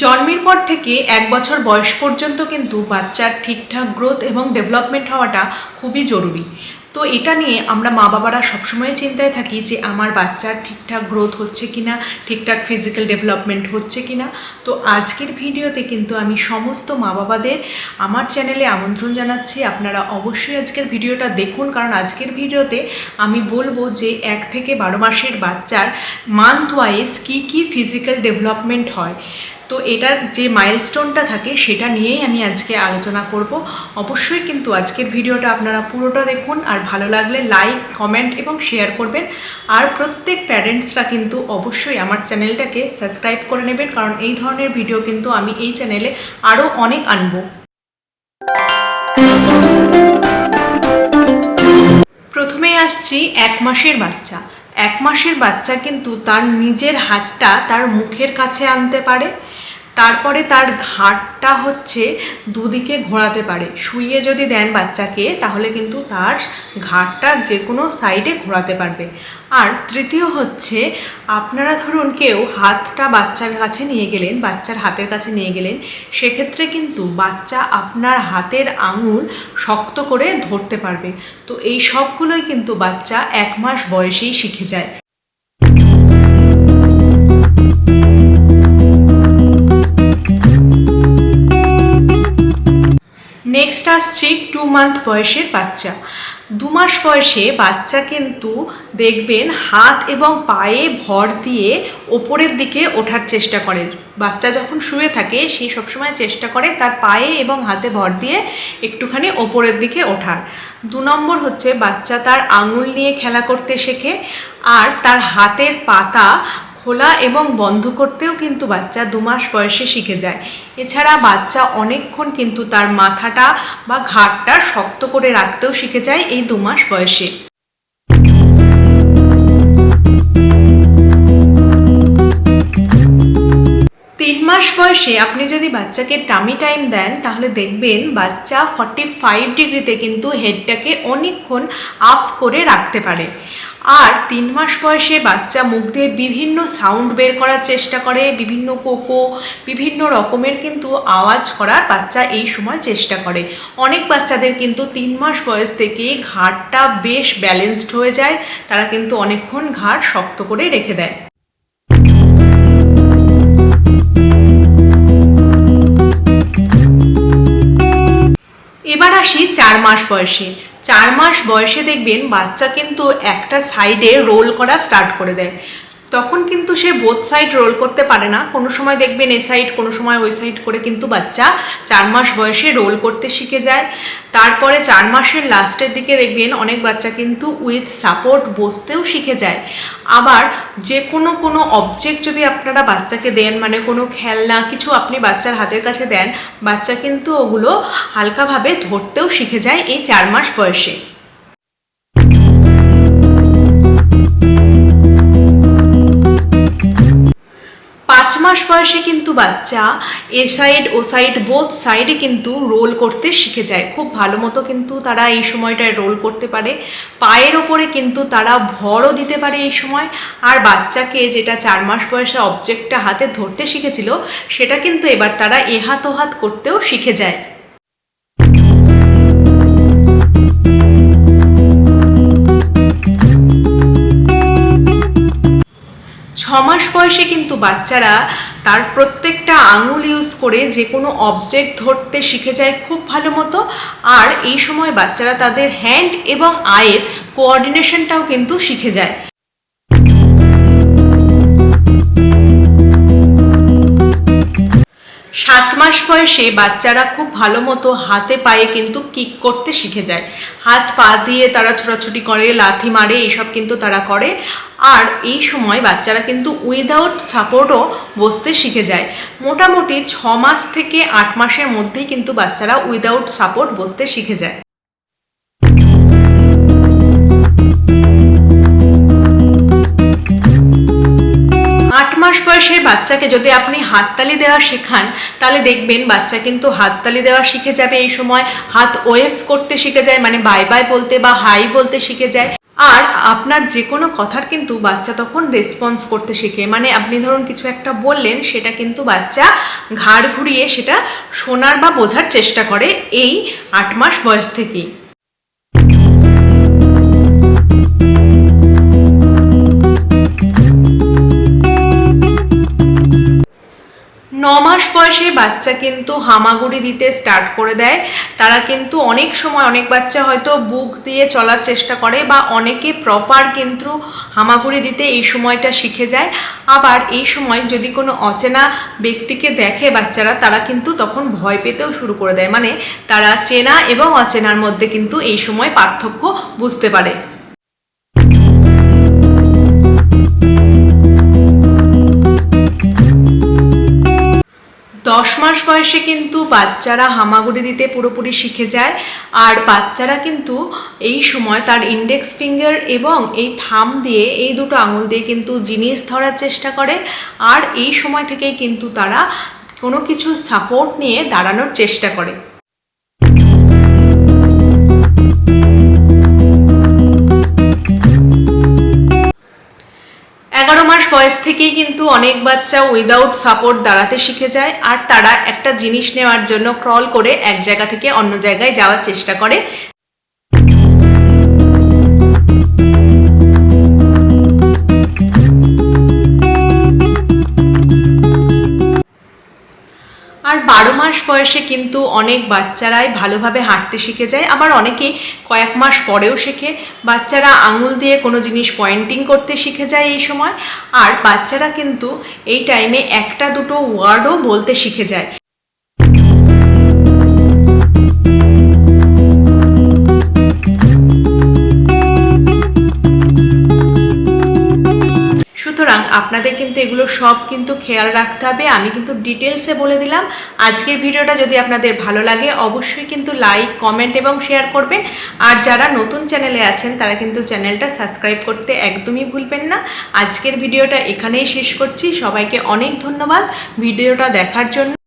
জন্মের পর থেকে এক বছর বয়স পর্যন্ত কিন্তু বাচ্চার ঠিকঠাক গ্রোথ এবং ডেভেলপমেন্ট হওয়াটা খুবই জরুরি। তো এটা নিয়ে আমরা মা বাবারা সবসময় চিন্তায় থাকি যে আমার বাচ্চার ঠিকঠাক গ্রোথ হচ্ছে কি না ঠিকঠাক ফিজিক্যাল ডেভেলপমেন্ট হচ্ছে কি না তো আজকের ভিডিওতে কিন্তু আমি সমস্ত মা বাবাদের আমার চ্যানেলে আমন্ত্রণ জানাচ্ছি। আপনারা অবশ্যই আজকের ভিডিওটা দেখুন, কারণ আজকের ভিডিওতে আমি বলব যে এক থেকে বারো মাসের বাচ্চার মান্থ ওয়াইজ কী কী ফিজিক্যাল ডেভেলপমেন্ট হয়। তো এটার যে মাইলস্টোনটা থাকে, সেটা নিয়েই আমি আজকে আলোচনা করব। অবশ্যই কিন্তু আজকের ভিডিওটা আপনারা পুরোটা দেখুন, আর ভালো লাগলে লাইক কমেন্ট এবং শেয়ার করবেন। আর প্রত্যেক প্যারেন্টসরা কিন্তু অবশ্যই আমার চ্যানেলটাকে সাবস্ক্রাইব করে নেবেন, কারণ এই ধরনের ভিডিও কিন্তু আমি এই চ্যানেলে আরও অনেক আনব। প্রথমেই আসছি এক মাসের বাচ্চা। এক মাসের বাচ্চা কিন্তু তার নিজের হাতটা তার মুখের কাছে আনতে পারে। তারপরে তার ঘাটটা হচ্ছে দুদিকে ঘোরাতে পারে। শুইয়ে যদি দেন বাচ্চাকে, তাহলে কিন্তু তার ঘাটটা যে কোনো সাইডে ঘোরাতে পারবে। আর তৃতীয় হচ্ছে, আপনারা ধরুন কেউ হাতটা বাচ্চার কাছে নিয়ে গেলেন, বাচ্চার হাতের কাছে নিয়ে গেলেন, সেক্ষেত্রে কিন্তু বাচ্চা আপনার হাতের আঙুল শক্ত করে ধরতে পারবে। তো এই সবগুলোই কিন্তু বাচ্চা এক মাস বয়সেই শিখে যায়। নেক্সট আসছি টু মান্থ বয়সের বাচ্চা। দু মাস বয়সে বাচ্চা কিন্তু দেখবেন হাত এবং পায়ে ভর দিয়ে ওপরের দিকে ওঠার চেষ্টা করে। বাচ্চা যখন শুয়ে থাকে, সে সবসময় চেষ্টা করে তার পায়ে এবং হাতে ভর দিয়ে একটুখানি ওপরের দিকে ওঠার। দু নম্বর হচ্ছে বাচ্চা তার আঙুল নিয়ে খেলা করতে শেখে আর তার হাতের পাতা খোলা এবং বন্ধ করতেও কিন্তু বাচ্চা দু মাস বয়সে শিখে যায়। এছাড়া বাচ্চা অনেকক্ষণ কিন্তু তার মাথাটা বা ঘাটটা শক্ত করে রাখতেও শিখে যায় এই দু মাস বয়সে। তিন মাস বয়সে আপনি যদি বাচ্চাকে টামি টাইম দেন, তাহলে দেখবেন বাচ্চা ফর্টি ফাইভ ডিগ্রিতে কিন্তু হেডটাকে অনেকক্ষণ আপ করে রাখতে পারে। আর তিন মাস বয়সে বাচ্চা মুখ দিয়ে বিভিন্ন সাউন্ড বের করার চেষ্টা করে, বিভিন্ন কোকো, বিভিন্ন রকমের কিন্তু আওয়াজ করার বাচ্চা এই সময় চেষ্টা করে। অনেক বাচ্চাদের কিন্তু তিন মাস বয়স থেকে ঘাড়টা বেশ ব্যালেন্সড হয়ে যায়, তারা কিন্তু অনেকক্ষণ ঘাড় শক্ত করে রেখে দেয়। এবার আসি চার মাস বয়সে। চার মাস বয়সে দেখবেন বাচ্চা কিন্তু একটা সাইডে রোল করা স্টার্ট করে দেয়। তখন কিন্তু সে বোথ সাইড রোল করতে পারে না। কোনো সময় দেখবেন এ সাইড কোনো সময় ওই সাইড করে কিন্তু বাচ্চা চার মাস বয়সে রোল করতে শিখে যায়। তারপরে চার মাসের লাস্টের দিকে দেখবেন অনেক বাচ্চা কিন্তু উইথ সাপোর্ট বসতেও শিখে যায়। আবার যে কোনো কোনো অবজেক্ট যদি আপনারা বাচ্চাকে দেন মানে কোনো খেলনা কিছু আপনি বাচ্চার হাতের কাছে দেন, বাচ্চা কিন্তু ওগুলো হালকাভাবে ধরতেও শিখে যায় এই চার মাস বয়সে। মাস বয়সে কিন্তু বাচ্চা এ সাইড ও সাইড বোথ সাইডে কিন্তু রোল করতে শিখে যায়। খুব ভালো মতো কিন্তু তারা এই সময়টায় রোল করতে পারে। পায়ের ওপরে কিন্তু তারা ভরও দিতে পারে এই সময়। আর বাচ্চাকে যেটা চার মাস বয়সে অবজেক্টটা হাতে ধরতে শিখেছিল, সেটা কিন্তু এবার তারা এ হাত ও হাত করতেও শিখে যায়। ছ মাস বয়সে কিন্তু বাচ্চারা তার প্রত্যেকটা আঙুল ইউজ করে যে কোনো অবজেক্ট ধরতে শিখে যায় খুব ভালো মতো। আর এই সময় বাচ্চারা তাদের হ্যান্ড এবং আয়ের কোঅর্ডিনেশনটাও কিন্তু শিখে যায়। সাত মাস বয়সে বাচ্চারা খুব ভালো মতো হাতে পায়ে কিন্তু কিক করতে শিখে যায়। হাত পা দিয়ে তারা ছোটাছুটি করে, লাথি মারে এইসব কিন্তু তারা করে। আর এই সময় বাচ্চারা কিন্তু উইদাউট সাপোর্টও বসতে শিখে যায়। মোটামুটি ছ মাস থেকে আট মাসের মধ্যেই কিন্তু বাচ্চারা উইদাউট সাপোর্ট বসতে শিখে যায়। মাস বয়সে বাচ্চাকে যদি আপনি হাততালি দেওয়া শেখান, তাহলে দেখবেন বাচ্চা কিন্তু হাততালি দেওয়া শিখে যাবে এই সময়। হাত ওয়েভ করতে শিখে যায় মানে বাই বাই বলতে বা হাই বলতে শিখে যায়। আর আপনার যে কোনো কথার কিন্তু বাচ্চা তখন রেসপন্স করতে শেখে। মানে আপনি ধরুন কিছু একটা বললেন, সেটা কিন্তু বাচ্চা ঘাড় ঘুরিয়ে সেটা শোনার বা বোঝার চেষ্টা করে এই আট মাস বয়স থেকেই। ন মাস বয়সে বাচ্চা কিন্তু হামাগুড়ি দিতে স্টার্ট করে দেয়। তারা কিন্তু অনেক সময় অনেক বাচ্চা হয়তো বুক দিয়ে চলার চেষ্টা করে বা অনেকে প্রপার কিন্তু হামাগুড়ি দিতে এই সময়টা শিখে যায়। আবার এই সময় যদি কোনো অচেনা ব্যক্তিকে দেখে বাচ্চারা, তারা কিন্তু তখন ভয় পেতেও শুরু করে দেয়। মানে তারা চেনা এবং অচেনার মধ্যে কিন্তু এই সময় পার্থক্য বুঝতে পারে। মাস বয়সে কিন্তু বাচ্চারা হামাগুড়ি দিতে পুরোপুরি শিখে যায়। আর বাচ্চারা কিন্তু এই সময় তার ইন্ডেক্স ফিঙ্গার এবং এই থাম দিয়ে এই দুটো আঙুল দিয়ে কিন্তু জিনিস ধরার চেষ্টা করে। আর এই সময় থেকেই কিন্তু তারা কোনো কিছু সাপোর্ট নিয়ে দাঁড়ানোর চেষ্টা করে। বয়স থেকেই কিন্তু অনেক বাচ্চা উইদাউট সাপোর্ট দাঁড়াতে শিখে যায়, আর তারা একটা জিনিস নেওয়ার জন্য ক্রল করে এক জায়গা থেকে অন্য জায়গায় যাওয়ার চেষ্টা করে। বয়সে কিন্তু অনেক বাচ্চারাই ভালোভাবে হাঁটতে শিখে যায়। আবার অনেকে কয়েক মাস পরেও শেখে। বাচ্চারা আঙুল দিয়ে কোনো জিনিস পয়েন্টিং করতে শিখে যায় এই সময়। আর বাচ্চারা কিন্তু এই টাইমে একটা দুটো ওয়ার্ডও বলতে শিখে যায়। আপনাদের কিন্তু এগুলো সব কিন্তু খেয়াল রাখতে হবে। আমি কিন্তু ডিটেলসে বলে দিলাম। আজকের ভিডিওটা যদি আপনাদের ভালো লাগে, অবশ্যই কিন্তু লাইক কমেন্ট এবং শেয়ার করবেন। আর যারা নতুন চ্যানেলে আছেন, তারা কিন্তু চ্যানেলটা সাবস্ক্রাইব করতে একদমই ভুলবেন না। আজকের ভিডিওটা এখানেই শেষ করছি। সবাইকে অনেক ধন্যবাদ। ভিডিওটা দেখার জন্য